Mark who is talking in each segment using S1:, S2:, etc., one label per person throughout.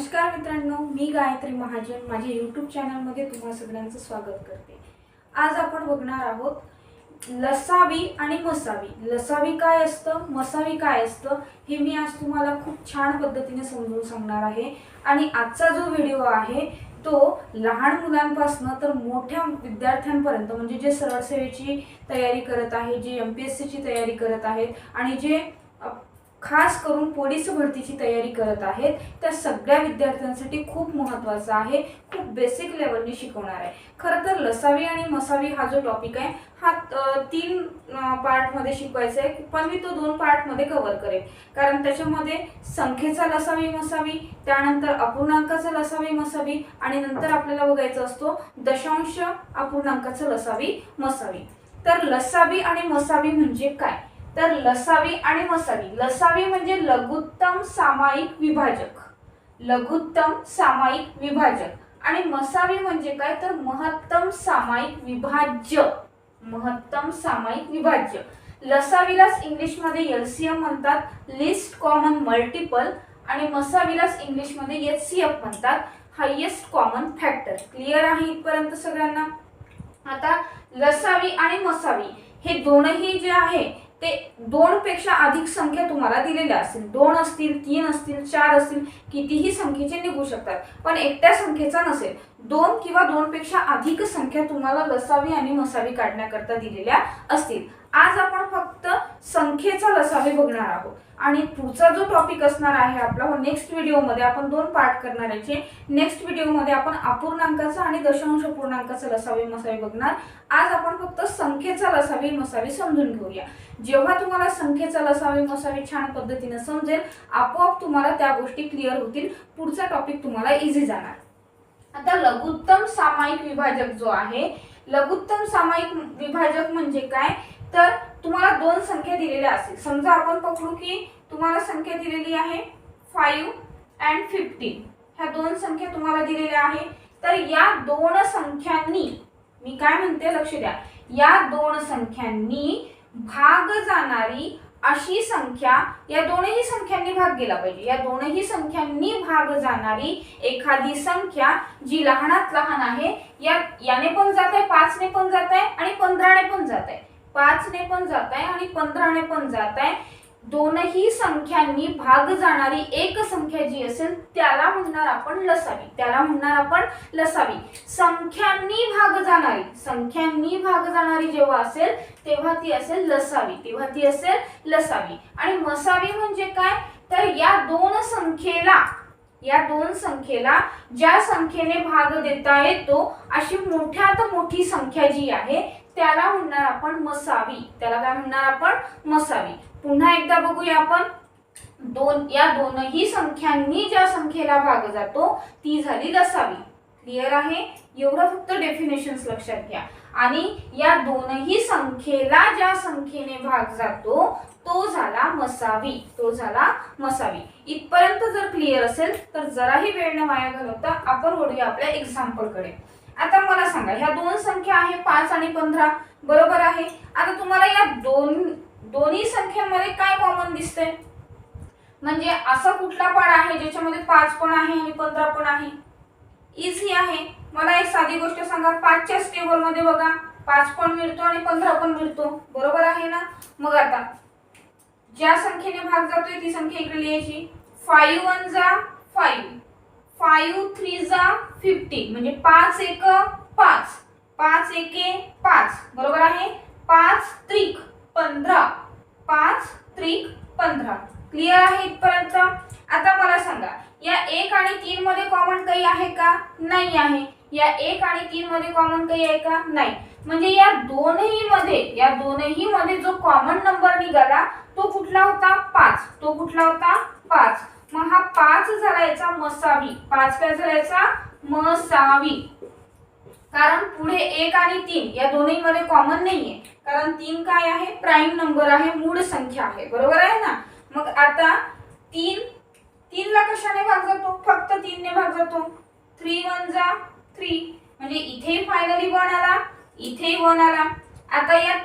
S1: नमस्कार मित्रांनो मी गायत्री महाजन. माझ्या यूट्यूब चॅनलमध्ये तुम्हा सगळ्यांचं स्वागत करते. आज आपण बघणार आहोत लसावी आणि मसावी. लसावी काय असतं मसावी काय असतं हे मी आज तुम्हाला खूप छान पद्धतीने समजून सांगणार आहे. आणि आजचा जो व्हिडिओ आहे तो लहान मुलांपासनं तर मोठ्या विद्यार्थ्यांपर्यंत म्हणजे जे सरळ सेवेची तयारी करत आहे जे एम पी एस सीची तयारी करत आहेत आणि जे खास करून पोलीस भरतीची तयारी करत आहेत. त्या सगळ्या विद्यार्थ्यांसाठी खूप महत्त्वाचं आहे. खूप बेसिक लेवलने शिकवणार आहे. खरं तर लसावी आणि मसावी हा जो टॉपिक आहे हा तीन पार्टमध्ये शिकवायचा आहे. पण मी तो दोन पार्टमध्ये कव्हर करेन. कारण त्याच्यामध्ये संख्येचा लसावी मसावी त्यानंतर अपूर्णांकाचा लसावी मसावी आणि नंतर आपल्याला बघायचा असतो दशांश अपूर्णांकाचं लसावी मसावी. तर लसावी आणि मसावी म्हणजे काय? तर लसावी आणि मसावी. लसावी म्हणजे लघुत्तम सामायिक विभाजक. लघुत्तम सामायिक विभाजक. आणि मसावी म्हणजे काय? तर महत्तम सामायिक विभाज्य. महत्तम सामायिक विभाज्य. लसावीलाच इंग्लिशमध्ये एलसीएम म्हणतात लिस्ट कॉमन मल्टिपल आणि मसावीलाच इंग्लिशमध्ये एच सी एफ म्हणतात हायेस्ट कॉमन फॅक्टर क्लिअर आहे इथपर्यंत सगळ्यांना? आता लसावी आणि मसावी हे दोनही जे आहे ते दोन पेक्षा अधिक संख्या तुम्हाला दिलेल्या असतील. दोन असतील तीन असतील चार असतील कितीही संख्येचे निघू शकतात. पण एकट्या संख्येचा नसेल. दोन किंवा दोनपेक्षा अधिक संख्या तुम्हाला लसावी आणि मसावी काढण्याकरता दिलेल्या असतील. आज आपण संख्येचा लसावे बघणार आहोत. आणि पुढचा जो टॉपिक असणार आहे आपला हो, नेक्स्ट व्हिडिओमध्ये आपण दोन पार्ट करणार आहे. नेक्स्ट व्हिडिओमध्ये आपण अपूर्णांकाचा आणि दशांश पूर्णांकाचा लसावे मसावे बघणार. आज आपण फक्त संख्येचा लसावी मसावी समजून घेऊया. जेव्हा तुम्हाला संख्येचा लसावे मसावे छान पद्धतीने समजेल आपोआप तुम्हाला त्या गोष्टी क्लिअर होतील. पुढचा टॉपिक तुम्हाला इझी जाणार. आता लघुत्तम सामायिक विभाजक जो आहे लघुत्तम सामायिक विभाजक म्हणजे काय? तर तुम्हाला दोन संख्या दिलेल्या असतील. समजा आपण पकडू की तुम्हाला संख्या दिलेली आहे फाईव्ह अँड फिफ्टीन ह्या दोन संख्या तुम्हाला दिलेल्या आहे. तर या दोन संख्यांनी मी काय म्हणते लक्ष द्या. या दोन संख्यांनी भाग जाणारी अशी संख्या या दोनही संख्यांनी भाग गेला पाहिजे. या दोनही संख्यांनी भाग जाणारी एखादी संख्या जी लहानात लहान आहे या याने पण जात आहे पाचने पण जात आहे आणि पंधराने पण जात आहे. पाचने पण जात आहे आणि पंधराने पण जात आहे दोनही संख्यांनी भाग जाणारी एक संख्या जी असेल त्याला म्हणणार आपण लसावी. त्याला म्हणणार आपण लसावी. संख्यांनी भाग जाणारी संख्यांनी भाग जाणारी जेव्हा असेल तेव्हा ती असेल लसावी. तेव्हा ती असेल लसावी. आणि मसावी म्हणजे काय? तर या दोन संख्येला या दोन संख्येला ज्या संख्येने भाग देता येतो अशी मोठ्यात मोठी संख्या जी आहे त्याला म्हणणार आपण मसावी. त्याला काय म्हणणार आपण? मसावी. पुन्हा एकदा बघूया आपण. दोन या दोनही संख्यांनी ज्या संख्येला भाग जातो ती झाली दसावी क्लिअर आहे? एवढं फक्त डेफिनेशन्स लक्षात घ्या. आणि या दोनही संख्येला ज्या संख्येने भाग जातो तो झाला मसावी. तो झाला मसावी. इथपर्यंत जर क्लिअर असेल तर जराही वेळ न वाया घालवता आपण ओढूया आपल्या एक्झाम्पलकडे. आता मला सांगा ह्या दोन संख्या आहे पाच आणि पंधरा बरोबर आहे? आता तुम्हाला या दोन दोन्ही संख्यांमध्ये काय कॉमन दिसतंय? म्हणजे असा कुठला पण आहे ज्याच्यामध्ये पाच पण आहे आणि पंधरा पण आहे? इझी आहे. मला एक साधी गोष्ट सांगा पाचच्या टेबलमध्ये बघा पाच पण मिळतो आणि पंधरा पण मिळतो. बरोबर आहे ना? मग आता ज्या संख्येने भाग जातोय ती संख्या इकडे लिहायची. फाईव्ह वन जा फाईव्ह फाईव्ह थ्री जा फिफ्टी म्हणजे पाच एक पाच. पाच एके पाच. बरोबर आहे? पाच त्रिक पंधरा. पाच त्रिक पंधरा. क्लिअर आहे इथपर्यंत? आता मला सांगा या एक आणि तीन मध्ये कॉमन काही आहे का? नाही आहे. या एक आणि तीन मध्ये कॉमन काही आहे का? नाही. म्हणजे या दोनही मध्ये या दोनही मध्ये जो कॉमन नंबर निघाला तो कुठला होता? पाच. तो कुठला होता? पाच. मग हा पाच झाला याचा मसावी. पाच काय झाला याचा? मसावी. कारण पुढे एक आणि तीन या दोन्हीमध्ये कॉमन नाहीये. कारण तीन काय आहे? प्राईम नंबर आहे मूळ संख्या आहे. बरोबर आहे ना? मग आता तीन तीनला कशाने भाग जातो? फक्त तीनने भाग जातो. थ्री वन जा थ्री म्हणजे इथे फायनली वन आला इथे वन आला. आता या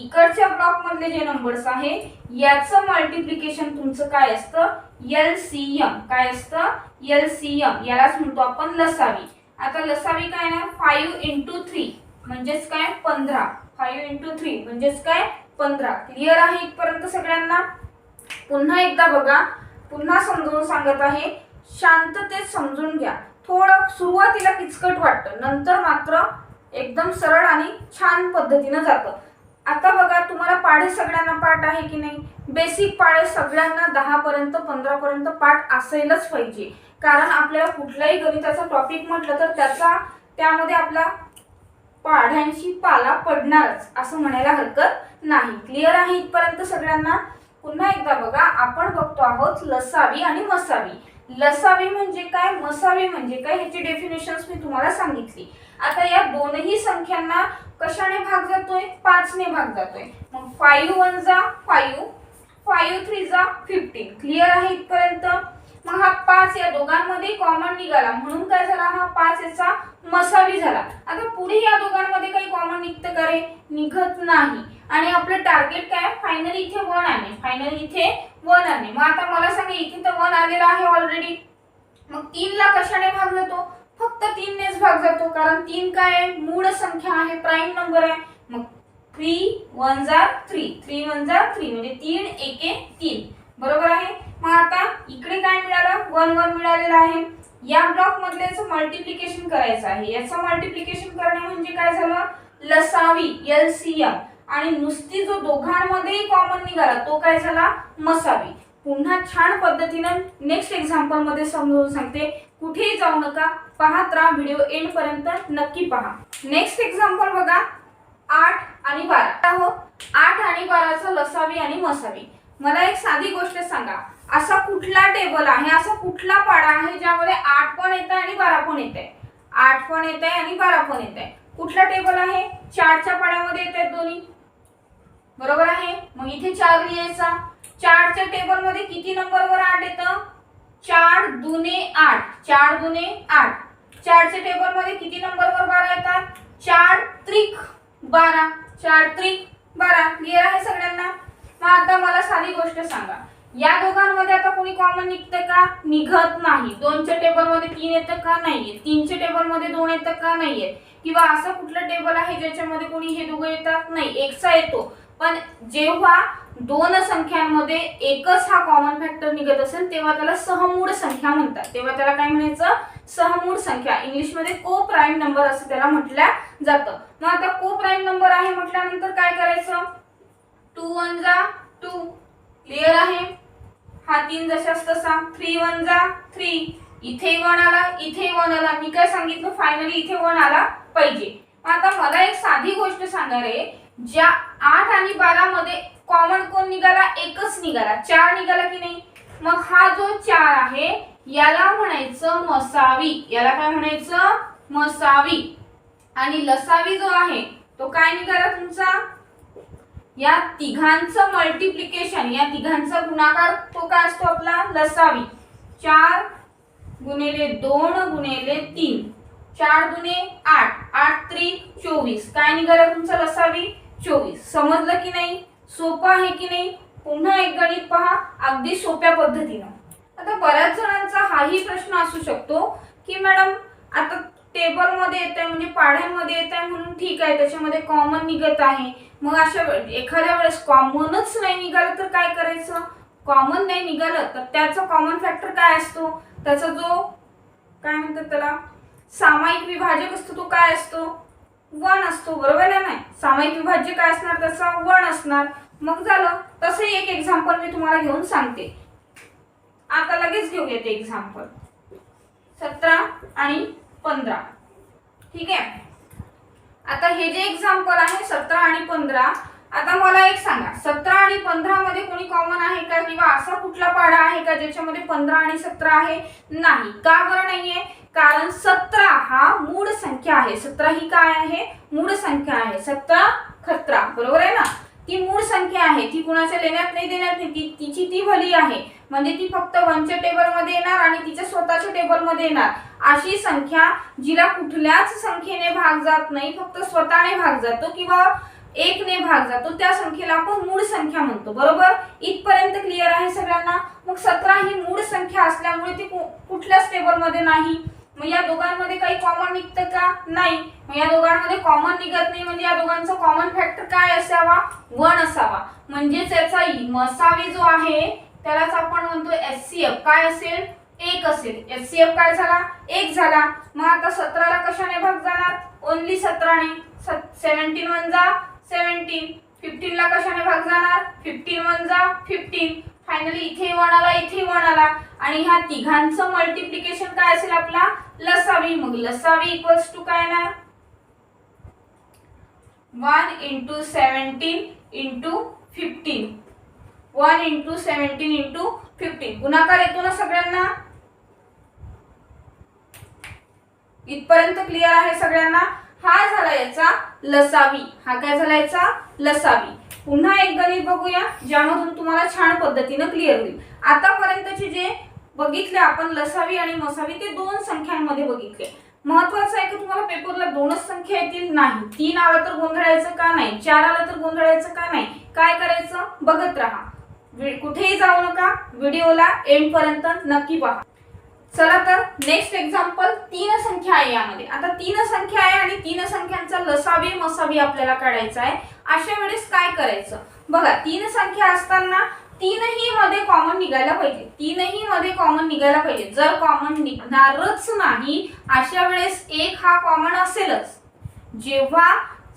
S1: इकडच्या ब्लॉक मधले जे नंबर्स आहे याचं मल्टिप्लिकेशन तुमचं काय असतं? एल सी एम काय असतं? एल सी एम यालाच म्हणतो आपण लसावी. आता लसावी काय ना? फाईव्ह इंटू थ्री म्हणजेच काय? पंधरा. फाईव्ह इंटू थ्री म्हणजेच काय? पंधरा. क्लिअर आहे इथपर्यंत सगळ्यांना? पुन्हा एकदा बघा. पुन्हा समजून सांगत आहे. शांततेत समजून घ्या. थोडं सुरुवातीला किचकट वाटतं. नंतर मात्र एकदम सरळ आणि छान पद्धतीनं जातं. आता बघा तुम्हाला पाढे सगळ्यांना पाठ आहे की नाही? बेसिक पाढे सगळ्यांना दहापर्यंत पंधरापर्यंत पाठ असायलाच पाहिजे. कारण आपल्याला कुठलाही गणिताचा टॉपिक म्हटलं तर त्याचा त्यामध्ये आपला पाढ्यांशी पाला पडणारच असं म्हणायला हरकत नाही. क्लिअर आहे इथपर्यंत सगळ्यांना? पुन्हा एकदा बघा आपण बघतो आहोत लसावी आणि मसावी. लसावी म्हणजे काय? मसावी म्हणजे काय? ह्याची डेफिनेशन मी तुम्हाला सांगितली. आता या दोनही संख्यांना कशाने भाग जातोय? पाचने भाग जातोय. मग फाईव्ह वन जा फाईव्ह फाईव्ह थ्री जा फिफ्टीन क्लिअर आहे इथपर्यंत? मग हा पाच या दोघांमध्ये कॉमन निघाला. म्हणून काय झाला? हा पाच याचा मसावी झाला. आता पुढे या दोघांमध्ये काही कॉमन निघतं का रे? निघत नाही. आणि आपलं टार्गेट काय? फायनली इथे वन आहे फायनली इथे वन आहे मग आता मला सांगा इथे तर वन आलेला आहे ऑलरेडी मग तीनला कशाने भाग जातो? फक्त तीननेच भाग जातो कारण तीन काय आहे? मूळ संख्या आहे प्राईम नंबर आहे. मग थ्री वन जा थ्री थ्री वन जा थ्री म्हणजे तीन एके तीन. बरोबर आहे? मग आता इकडे काय मिळालं? वन वन मिळालेलं आहे. या ब्लॉक मधले मल्टिप्लिकेशन करायचं आहे. याचं मल्टिप्लिकेशन करणे म्हणजे काय झालं? लसावी एल सी एम आणि नुसती जो दोघांमध्येही कॉमन निघाला तो काय झाला? मसावी. पुन्हा छान पद्धतीनं नेक्स्ट एक्झाम्पलमध्ये समजवून समजून सांगते. कुठेही जाऊ नका. पाहत राहा व्हिडिओ एंड पर्यंत नक्की पहा. नेक्स्ट एक्झाम्पल बघा. आठ आणि बारा. हो? आठ आणि बाराचं लसावी आणि मसावी. मला एक साधी गोष्ट सांगा. असा कुठला टेबल आहे? असा कुठला पाडा आहे ज्यामध्ये आठ पण येत आहे आणि बारा पण येत आहे आठ पण येत आहे आणि बारा पण येत आहे कुठला टेबल आहे? चारच्या पाड्यामध्ये येत आहेत दोन्ही. बरोबर आहे? मग इथे चार लिहायचा. चारच्या टेबलमध्ये किती नंबरवर आठ येतं? चार दुने आठ. चार दुने आठ. चारच्या टेबलमध्ये किती नंबरवर बारा येतात? चार त्रिक बारा. चार त्रिक बारा. क्लिअर आहे सगळ्यांना? मग आता मला साधी गोष्ट सांगा. या दोघांमध्ये आता कोणी कॉमन निघतं का? निघत नाही. दोनच्या टेबलमध्ये तीन येतं का नाहीये? तीनच्या टेबलमध्ये दोन येतं का नाहीये? किंवा असं कुठलं टेबल आहे ज्याच्यामध्ये कोणी हे दोघं येतात? नाही. एकचा येतो. पण जेव्हा दोन संख्यांमध्ये एकच हा कॉमन फॅक्टर निघत असेल तेव्हा त्याला सहमूळ संख्या म्हणतात. तेव्हा त्याला काय म्हणायचं? सहमूळ संख्या. इंग्लिशमध्ये को प्राईम नंबर असं त्याला म्हटल्या जातं. मग आता को प्राईम नंबर आहे म्हटल्यानंतर काय करायचं? टू वन जा टू क्लिअर आहे? हा तीन जशाच तसा. थ्री वन जा थ्री इथे वन आला इथे वन आला. मी काय सांगितलं? फायनली इथे वन आला पाहिजे. मग आता मला एक साधी गोष्ट सांगणार आहे ज्या आठ आणि बारा मध्ये कॉमन कोण निघाला? एकच निघाला. चार निघाला की नाही? मग हा जो चार आहे याला म्हणायचं मसावी. याला काय म्हणायचं? मसावी. आणि लसावी जो आहे तो काय निघाला तुमचा? या तिघांचं मल्टिप्लिकेशन या तिघांचा गुणाकार तो काय असतो आपला? लसावी. चार गुणिले दोन गुणिले तीन. चार गुणे आठ. आठ त्री चोवीस. काय निघाला तुमचा लसावी? चोवीस. समजलं की नाही? सोपं आहे की नाही? पुन्हा एक गणित पहा. अगदी सोप्या पद्धतीनं. आता बऱ्याच जणांचा हाही प्रश्न असू शकतो की मॅडम आता टेबलमध्ये येत आहे म्हणजे पाढ्यांमध्ये येत आहे म्हणून ठीक आहे त्याच्यामध्ये कॉमन निघत आहे. मग अशा एखाद्या वेळेस कॉमनच नाही निघालं तर काय करायचं? कॉमन नाही निघालं तर त्याचा कॉमन फॅक्टर काय असतो? त्याचा जो काय म्हणतात त्याला सामायिक विभाजक असतो तो काय असतो? वन असतो बरोबर आहे ना? सामायिक विभाज्य काय असणार? तसा वन असणार. मग झालं तसं एक एक्झाम्पल मी तुम्हाला घेऊन सांगते. आता लगेच घेऊया ते एक्झाम्पल सतरा आणि पंधरा. ठीक आहे? आता हे जे एक्झाम्पल आहे सतरा आणि पंधरा आता मला एक सांगा सतरा आणि पंधरा मध्ये कोणी कॉमन आहे का? किंवा असा कुठला पाडा आहे का ज्याच्यामध्ये पंधरा आणि सतरा आहे? नाही का बरं नाहीये? कारण सतरा हा मूळ संख्या आहे. सतरा ही काय आहे? मूळ संख्या आहे. सतरा खतरा बरोबर आहे ना? ती मूळ संख्या आहे. ती कुणाच्या लेण्यात नाही देण्यात नाही. ती तिची ती भली आहे. म्हणजे ती फक्त वनच्या टेबलमध्ये येणार आणि तिच्या स्वतःच्या टेबलमध्ये येणार. अशी संख्या जिला कुठल्याच संख्येने भाग जात नाही फक्त स्वतःने भाग जातो किंवा एक ने भाग जातो त्या संख्येला आपण मूळ संख्या म्हणतो बरोबर? इथपर्यंत क्लिअर आहे सगळ्यांना? मग सतरा ही मूळ संख्या असल्यामुळे ती कु- कुठल्याच टेबलमध्ये नाही. मग या दोघांमध्ये काही कॉमन निघतं का? नाही. मग या दोघांमध्ये कॉमन निघत नाही म्हणजे या दोघांचा कॉमन फॅक्टर काय असावा? वन असावा. म्हणजेच याचा मसावी जो आहे त्यालाच आपण म्हणतो एस सी एफ काय असेल? एक असेल. एस सी एफ काय झाला? एक झाला. मग आता सतराला कशाने भाग जाणार? ओनली सतराने. सेव्हन्टीन वन जा. सेवन्टीन फिफ्टीनला कशाने भाग जाणार? फिफ्टीन वन जा. फिफ्टीन फायनली इथे वन आला इथे वन आला आणि ह्या तिघांचं मल्टिप्लिकेशन काय असेल आपला? लसावी. मग लसावी इक्वल्स टू काय येणार? One into seventeen into fifteen one into seventeen into fifteen गुणाकार येतो ना सगळ्यांना? इथपर्यंत क्लिअर आहे सगळ्यांना? हा झाला याचा लसावी. हा काय झाला याचा? लसावी. पुन्हा एक गणित बघूया ज्यामधून तुम्हाला छान पद्धतीनं क्लिअर होईल. आतापर्यंतचे जे बघितले आपण लसावी आणि मसावी ते दोन संख्यांमध्ये बघितले. महत्वाचं आहे की तुम्हाला पेपरला दोनच संख्या येतील? नाही. तीन आला तर गोंधळायचं का नाही? चार आला तर गोंधळायचं का नाही? काय करायचं? बघत राहा. कुठेही जाऊ नका. व्हिडिओला एंड पर्यंत नक्की पहा. चला तर नेक्स्ट एक्झाम्पल तीन संख्या आहे यामध्ये. आता तीन संख्या आहे आणि तीन संख्यांचा लसावी मसावी आपल्याला काढायचा आहे. अशा वेळेस काय करायचं? बघा तीन संख्या असताना तीनही मध्ये कॉमन निघायला पाहिजे. तीनही मध्ये कॉमन निघायला पाहिजे. जर कॉमन निघणारच नाही अशा वेळेस एक हा कॉमन असेलच. जेव्हा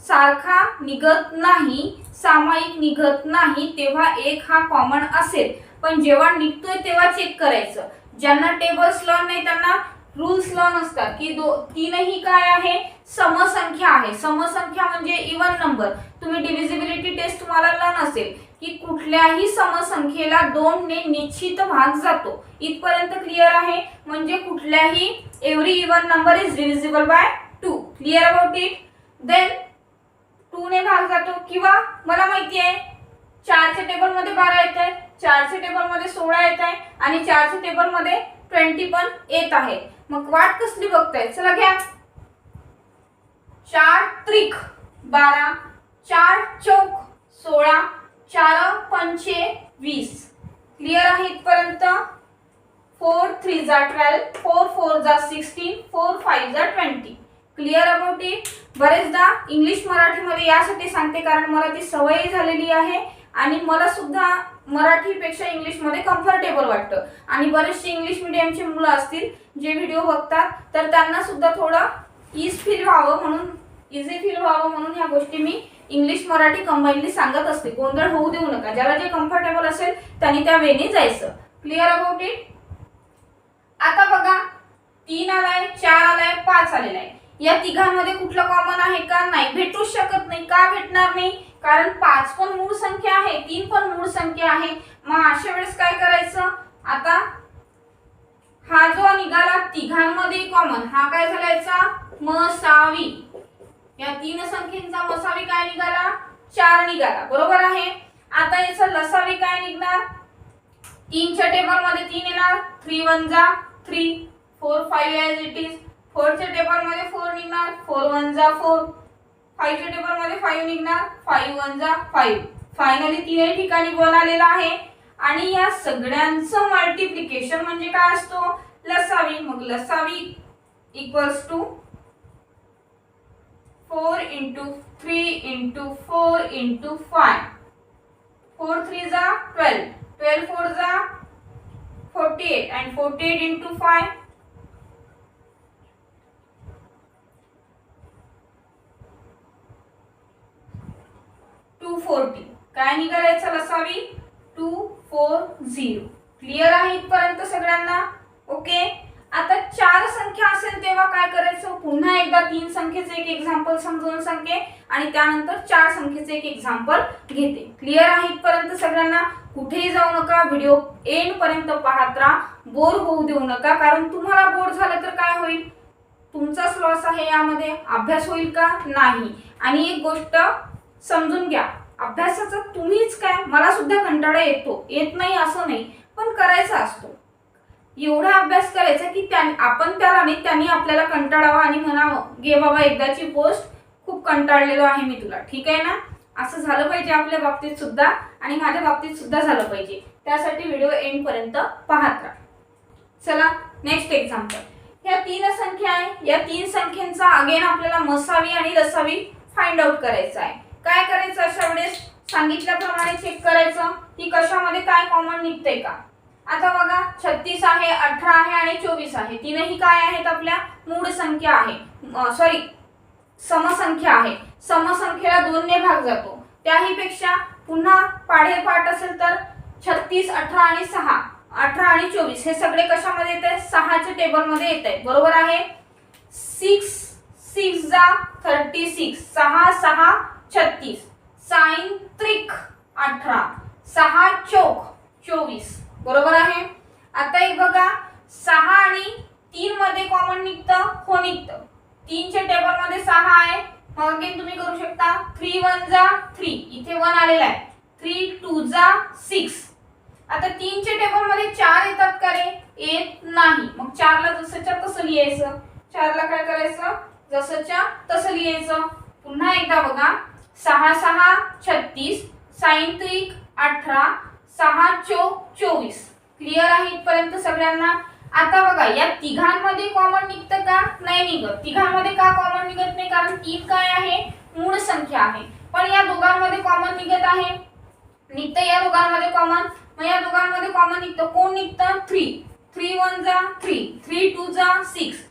S1: सारखा निघत नाही सामायिक निघत नाही तेव्हा एक हा कॉमन असेल. पण जेव्हा निघतोय तेव्हा चेक करायचं. ज्यांना टेबल्स लर्न नाही त्यांना रूल्स लर्न असतात की दो तीनही काय आहे? समसंख्या आहे. समसंख्या म्हणजे इवन नंबर तुम्ही डिव्हिजिबिलिटी टेस्ट तुम्हाला लर्न असेल की कुठल्याही समसंख्येला दोन ने निश्चित भाग जातो. इथपर्यंत क्लिअर आहे? म्हणजे कुठल्याही every even number is divisible by two clear about it then two ने भाग जातो. किंवा मला माहिती आहे चारच्या टेबलमध्ये बारा येत आहेत चारशे टेबलमध्ये सोळा येत आहे आणि चारशे टेबलमध्ये ट्वेंटी पण येत आहे. मग वाट कसली बघताय? चला घ्या. चार त्रिक बारा चार चौक सोळा चार पंचे वीस. क्लिअर आहे इथपर्यंत? फोर थ्री जा ट्वेल्व फोर फोर जा सिक्स्टीन फोर फाईव्ह जा ट्वेंटी. क्लिअर अबाउट इट बरेचदा इंग्लिश मराठीमध्ये यासाठी सांगते कारण मला ती सवय झालेली आहे आणि मला सुद्धा मराठीपेक्षा इंग्लिशमध्ये कम्फर्टेबल वाटतं. आणि बरेचसे इंग्लिश मिडियमचे मुलं असतील जे व्हिडिओ बघतात तर त्यांना सुद्धा थोडं इज फील व्हावं म्हणून इझी फील व्हावं म्हणून ह्या गोष्टी मी इंग्लिश मराठी कंबाईनली सांगत असते. गोंधळ होऊ देऊ नका. ज्याला जे कम्फर्टेबल असेल त्यांनी त्या वेने जायचं. क्लिअर अबाउट इट आता बघा तीन आलाय चार आलाय पाच आलेला आहे या तिघांमध्ये कुठलं कॉमन आहे का नाही? भेटूच शकत नाही. का भेटणार नाही? कारण पाच पण मूळ संख्या आहे तीन पण मूळ संख्या आहे. मग अशा वेळेस काय करायचं? आता हा जो निघाला तिघांमध्ये कॉमन हा काय झालायचा? मसावी. या तीन संख्येचा मसावी काय निघाला? चार निघाला. बरोबर आहे? आता याचा लसावी काय निघणार? तीनच्या टेबलमध्ये तीन येणार. थ्री वन जा. Three four five as it is फोरच्या टेबलमध्ये फोर निघणार. फोर वन जा फोर फाईव्हच्या टेबलमध्ये फाईव्ह निघणार. फाईव्ह वन जा फाईव्ह फायनली तीनही ठिकाणी वन आलेला आहे. आणि या सगळ्यांचं मल्टिप्लिकेशन म्हणजे काय असतो? लसावी. मग लसावी equals to four into three into four into five four three जा ट्वेल्व ट्वेल्व फोर जा forty eight and forty eight into five two forty काय निघालायचं लसावी टू फोर झिरो क्लिअर आहे इथपर्यंत सगळ्यांना? ओके आता चार संख्या असेल तेव्हा काय करायचं? पुन्हा एकदा तीन संख्येचे एक एक्झाम्पल समजून सांगते आणि त्यानंतर चार संख्येचे एक एक्झाम्पल घेते. क्लिअर आहे इथपर्यंत सगळ्यांना? कुठेही जाऊ नका व्हिडिओ एंड पर्यंत पाहत राहा. बोर होऊ देऊ नका कारण तुम्हाला बोर झालं तर काय होईल? तुमचाच लॉस आहे यामध्ये. अभ्यास होईल का? नाही. आणि एक गोष्ट समजून घ्या. अभ्यासाचं तुम्हीच काय? मला सुद्धा कंटाळा येतो. येत नाही असं नाही पण करायचा असतो. एवढा अभ्यास करायचा की त्या आपण त्याला त्यांनी आपल्याला कंटाळावा आणि म्हणावं गे बाबा एकदाची पोस्ट खूप कंटाळलेलो आहे मी तुला. ठीक आहे ना? असं झालं पाहिजे आपल्या बाबतीत सुद्धा आणि माझ्या बाबतीत सुद्धा झालं पाहिजे. त्यासाठी व्हिडिओ एंड पर्यंत पाहत राहा. चला नेक्स्ट एक्झाम्पल ह्या तीन संख्या आहे. या तीन संख्यांचा अगेन आपल्याला मसावी आणि लसावी फाइंड आउट करायचा आहे. काय करायचं अशा वेळेस? सांगितल्याप्रमाणे चेक करायचं. की कशामध्ये काय कॉमन निघतंय का? आता बघा छत्तीस आहे अठरा आहे आणि चोवीस आहे. तीनही काय आहेत आपल्या? मूळ संख्या आहे. सॉरी समसंख्या आहे. समसंख्येला दोनने भाग जातो. त्याहीपेक्षा पुन्हा पाढे पाठ असेल तर छत्तीस अठरा आणि सहा. अठरा आणि चोवीस हे सगळे कशामध्ये येत आहे सहाच्या टेबलमध्ये येत आहेत बरोबर आहे? सिक्स सिक्स जा थर्टी सिक्स. सहा सहा छत्तीस. साईन त्रिक अठरा. सहा चौक चोवीस. बरोबर आहे? आता एक बघा सहा आणि तीन मध्ये कॉमन निघतं हो निघतं. तीनच्या टेबलमध्ये सहा आहे. मग अगेन तुम्ही करू शकता थ्री वन जा थ्री इथे वन आलेला आहे. थ्री टू जा सिक्स आता तीनच्या टेबलमध्ये चार येतात का रे? येत नाही. मग चारला जसंच्या तसं लिहायचं. चारला काय करायचं? जसंच्या तसं लिहायचं. पुन्हा एकदा बघा. सहा सहा छत्तीस साईन त्रिक अठरा सहा चो चोवीस. क्लिअर आहे इथपर्यंत सगळ्यांना? आता बघा या तिघांमध्ये कॉमन निघतं का? नाही निघत. तिघांमध्ये का कॉमन निघत नाही? कारण तीन काय आहे? मूळ संख्या आहे. पण या दोघांमध्ये कॉमन निघत आहे. निघतं या दोघांमध्ये कॉमन मग या दोघांमध्ये कॉमन निघतं. कोण निघतं? थ्री थ्री वन जा थ्री थ्री टू जा सिक्स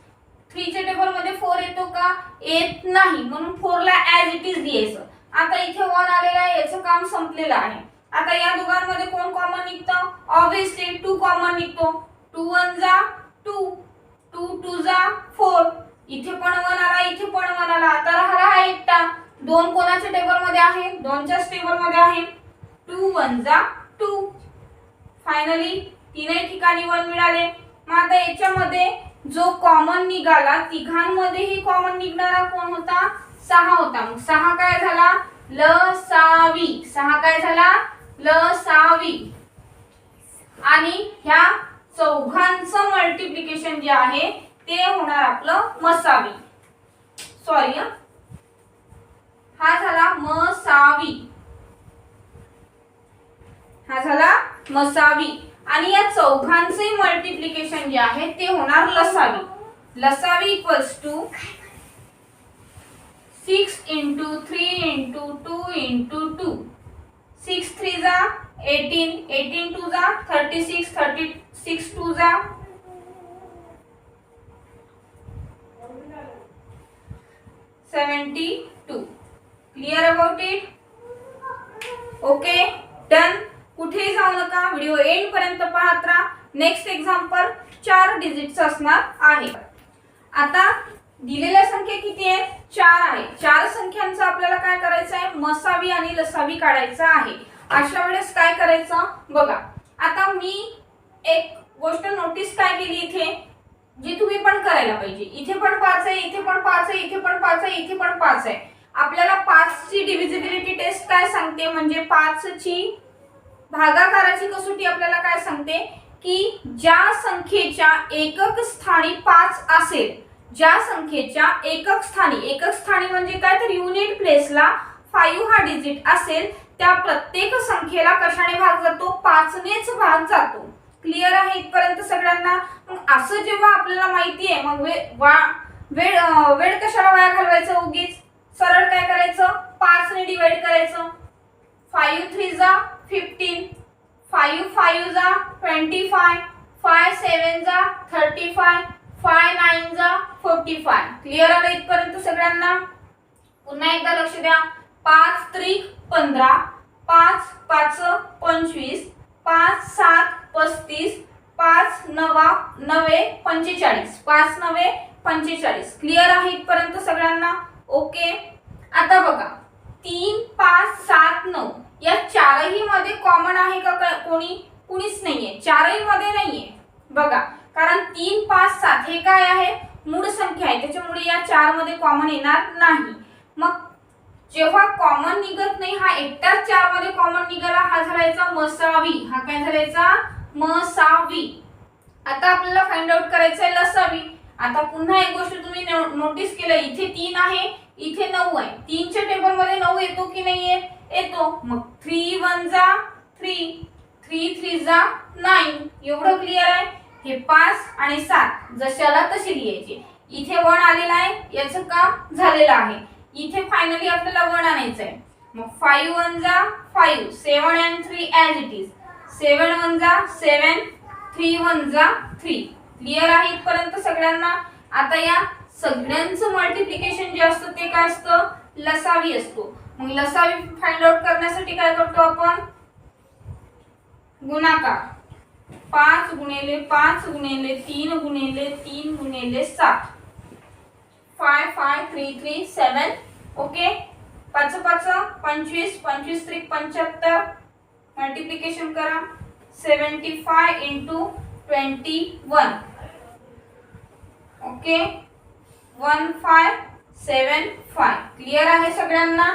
S1: थ्रीच्या टेबलमध्ये फोर येतो का? येत नाही. म्हणून फोरला ॲज इट इज द्यायचं आता इथे वन आलेला आहे याचं काम संपलेलं आहे. आता या दोघांमध्ये कोण कॉमन निघतं? ऑब्विसली टू कॉमन निघतो. टू वन जा टू टू टू जा फोर इथे पण वन आला इथे पण वन आला. आता राहिला हा एकटा. दोन कोणाच्या टेबलमध्ये आहे? दोनच्याच टेबलमध्ये आहे. टू वन जा टू फायनली तीनही ठिकाणी वन मिळाले. मग आता याच्यामध्ये जो कॉमन निघाला तिघांमध्येही कॉमन निघणारा कोण होता? सहा होता. मग सहा काय झाला? ल सावी सहा काय झाला? ल सावी आणि ह्या चौघांचं मल्टिप्लिकेशन जे आहे ते होणार आपलं मसावी सॉरी हा. झाला मसावी हा झाला मसावी आणि या चौघांचे मल्टिप्लिकेशन जे आहे ते होणार लसावी लसावी equals to six into three into two into two. Six three जा एटीन एटीन टू जा thirty six thirty six two जा. Seventy two. Clear about it okay done कुठेही जाऊ नका व्हिडिओ एंड पर्यंत पाहत राहा. नेक्स्ट एक्झाम्पल चार डिजिटचं असणार आहे. आता दिलेल्या संख्या किती आहेत चार आहे. चार संख्यांचं आपल्याला काय करायचं आहे? मसावी आणि लसावी काढायचा आहे. अशा वेळेस काय करायचं? बघा. आता मी एक गोष्ट नोटीस काय केली इथे? जी तुम्ही पण करायला पाहिजे. इथे पण पाच आहे इथे पण पाच आहे इथे पण पाच आहे इथे पण पाच आहे. आपल्याला पाचची डिव्हिजिबिलिटी टेस्ट काय सांगते? म्हणजे पाचची भागाकाराची कसोटी आपल्याला काय सांगते? की ज्या संख्येच्या एकक स्थानी पाच असेल ज्या संख्येच्या एकक स्थानी एकक स्थानी म्हणजे काय? तर युनिट प्लेसला फाईव्ह हा डिजिट असेल त्या प्रत्येक संख्येला कशाने भाग जातो? पाचनेच भाग जातो. क्लिअर आहे इथपर्यंत सगळ्यांना? मग असं जेव्हा आपल्याला माहिती आहे मग वे वा- वेळ वेळ कशाला वाया घालवायचं उगीच? सरळ काय करायचं? पाचने डिवाइड करायचं. फाईव्ह थ्री जा फिफ्टीन फाईव्ह फाईव्ह जा ट्वेंटी फाय फाय सेवन जा थर्टी फाय फाय नाईन जा फोर्टी फाय. क्लिअर आलं इथपर्यंत सगळ्यांना? पुन्हा एकदा लक्ष द्या. पाच त्रिक पंधरा पाच पाच पंचवीस पाच सात पस्तीस पाच नवा नवे पंचेचाळीस. पाच नवे पंचेचाळीस. क्लिअर आहे इथपर्यंत सगळ्यांना? ओके. आता बघा. तीन पाच सात नऊ. या चारही मध्ये कॉमन आहे का कोणी? कुणीच नाहीये. चारही मध्ये नाहीये. बघा. कारण तीन पाच सात हे काय आहे? मूळ संख्या आहे. त्याच्यामुळे या चारमध्ये कॉमन येणार नाही. मग जेव्हा कॉमन निघत नाही हा एकटाच चारमध्ये कॉमन निघाला हा झालायचा मसावी. हा काय झालायचा? मसावी. आता आपल्याला फाइंड आउट करायचं आहे लसावी. आता पुन्हा एक गोष्ट तुम्ही नो- नोटीस केलं. इथे तीन आहे इथे नऊ आहे. तीनच्या टेबलमध्ये नऊ येतो की नाही येतो. मग थ्री वन जा थ्री थ्री थ्री जा नाईन एवढं क्लिअर आहे? हे पाच आणि सात जशाला तशी लिहायची. इथे वन आलेला आहे याचं काम झालेलं आहे. इथे फायनली आपल्याला वन आणायचं आहे. मग फाईव्ह वन जा five seven and three as it is seven one जा सेवन थ्री वन जा थ्री क्लिअर आहे इथपर्यंत सगळ्यांना? आता या सगळ्यांचं मल्टिप्लिकेशन जे असतं ते काय असतं? लसावी असतो. मग लसावी फाइंड आउट करण्यासाठी काय करतो आपण? गुणाकार. पाच गुणिले पाच गुणिले तीन गुणिले तीन गुणिले सात. Five five three three seven okay पाच पाच पंचवीस पंचवीस त्रिक पंच्याहत्तर. मल्टिप्लिकेशन करा. Seventy five into twenty one okay one five seven five clear आहे सगळ्यांना?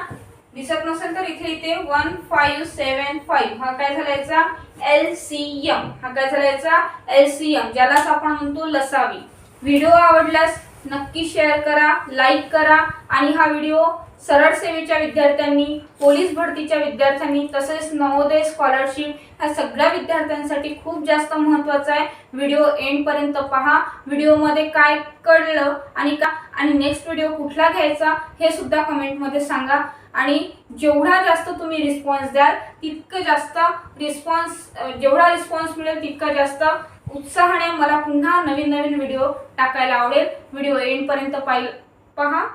S1: दिसत नसेल तर इथे इथे वन फाईव्ह सेवन फाईव्ह. हा काय झाला याचा? एल सी एम हा काय झाला याचा? एल सी एम ज्यालाच आपण म्हणतो लसावी. व्हिडिओ आवडल्यास नक्की शेअर करा लाईक करा आणि हा व्हिडिओ सरळ सेवेच्या विद्यार्थ्यांनी पोलीस भरतीच्या विद्यार्थ्यांनी तसेच नवोदय स्कॉलरशिप ह्या सगळ्या विद्यार्थ्यांसाठी खूप जास्त महत्त्वाचा आहे. व्हिडिओ एंडपर्यंत पहा. व्हिडिओमध्ये काय कळलं आणि का आणि नेक्स्ट व्हिडिओ कुठला घ्यायचा हे सुद्धा कमेंटमध्ये सांगा. आणि जेवढा जास्त तुम्ही रिस्पॉन्स द्याल तितकं जास्त रिस्पॉन्स जेवढा रिस्पॉन्स मिळेल तितका जास्त उत्साहाने मला पुन्हा नवीन नवीन व्हिडिओ टाकायला आवडेल. व्हिडिओ एंडपर्यंत पाहिल पहा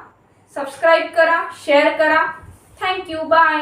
S1: सबस्क्राईब करा शेअर करा. Thank you bye